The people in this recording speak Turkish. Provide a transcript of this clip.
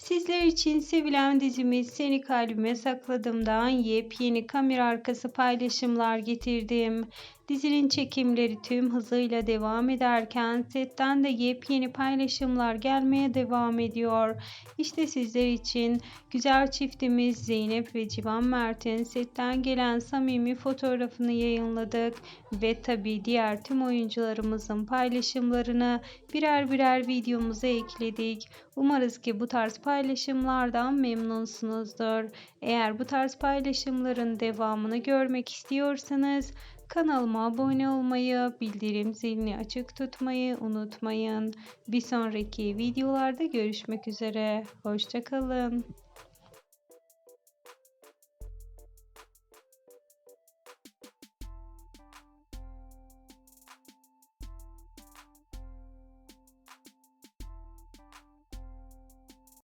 Sizler için sevilen dizimiz Seni Kalbime Sakladım'dan yepyeni kamera arkası paylaşımlar getirdim. Dizinin çekimleri tüm hızıyla devam ederken setten de yepyeni paylaşımlar gelmeye devam ediyor. İşte sizler için güzel çiftimiz Zeynep ve Civan Mert'in setten gelen samimi fotoğrafını yayınladık ve tabi diğer tüm oyuncularımızın paylaşımlarını birer birer videomuza ekledik. Umarız ki bu tarz paylaşımlardan memnunsunuzdur. Eğer bu tarz paylaşımların devamını görmek istiyorsanız Kanalıma abone olmayı, bildirim zilini açık tutmayı unutmayın. Bir sonraki videolarda görüşmek üzere. Hoşçakalın.